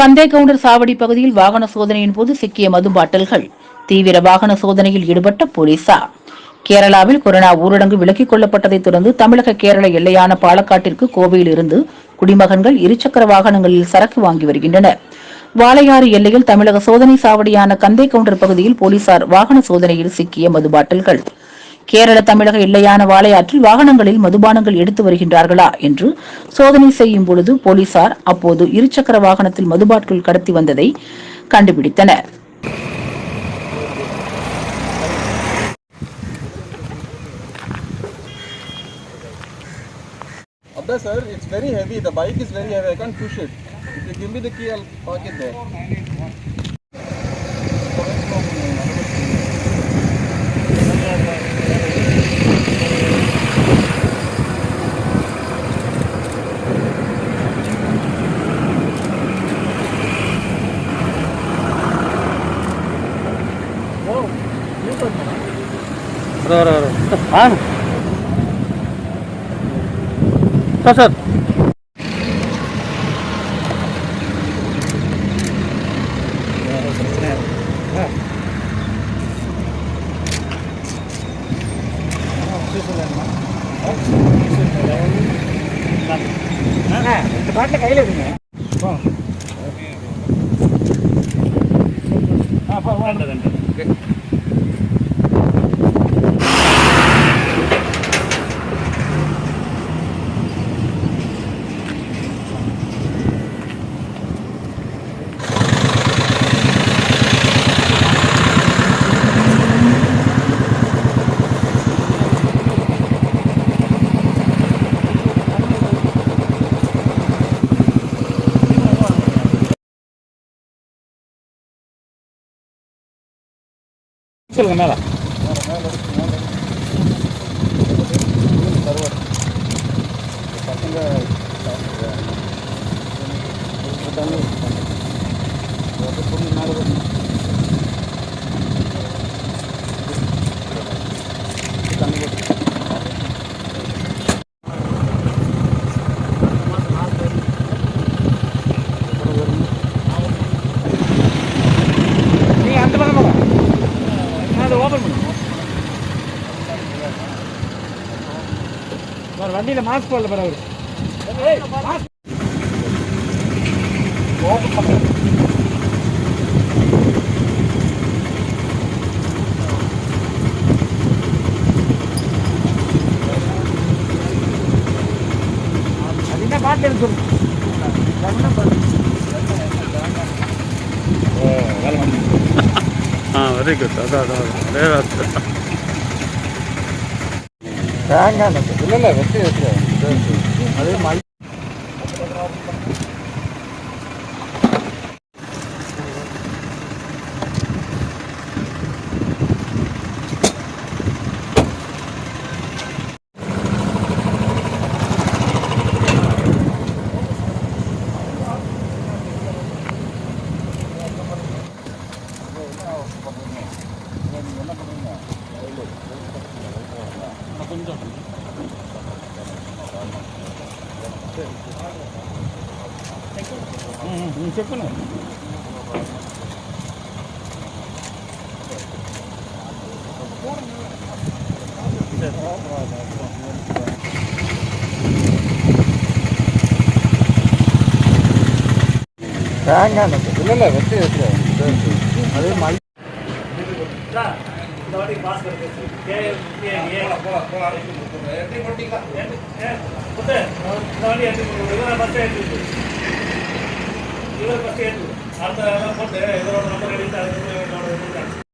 கந்தேகவுண்டர் சாவடி பகுதியில் வாகன சோதனையின் போது சிக்கிய மது பாட்டில்கள் தீவிர வாகன சோதனையில் ஈடுபட்ட போலீசார் கேரளாவில் கொரோனா ஊரடங்கு விலக்கிக் கொள்ளப்பட்டதைத் தொடர்ந்து தமிழக கேரள எல்லையான பாலக்காட்டிற்கு கோவையில் இருந்து குடிமகன்கள் இருசக்கர வாகனங்களில் சரக்கு வாங்கி வருகின்றனர் வாளையாறு எல்லையில் தமிழக சோதனை சாவடியான கந்தை கவுண்டர் பகுதியில் போலீசார் வாகன சோதனையில் சிக்கிய மது பாட்டில்கள் கேரள தமிழக எல்லையான வாளையாற்றில் வாகனங்களில் மதுபானங்கள் எடுத்து வருகின்றார்களா என்று சோதனை செய்யும் பொழுது போலீசார் அப்போது இருசக்கர வாகனத்தில் மதுபாட்டில் கடத்தி வந்ததை கண்டுபிடித்தனர் sir, it's very heavy. The bike is very heavy. I can't push it. If you give me the key, I'll park it there. Sir sir. இந்த பாட்டில் கையில் இருக்குங்க சொல்லுங்க மேல. பசங்க வண்டியில் மாஸ்க் போடல பாரு அவரு. சொல்லு. ஆ வெரி குட் அதான் அதான் அதே தேங்காய் இல்லை இல்லை வெட்டி வெட்டி. அதே மாதிரி நீ செக் பண்ணு தேங்காய் இல்லை இல்லை வெட்டி வெட்டி அதே மாதிரி இந்த வாட்டி பாஸ் இவர் ஃபஸ்ட் ஏற்று அடுத்த போட்டு இதோட நம்பர் எடுத்து அதுக்கு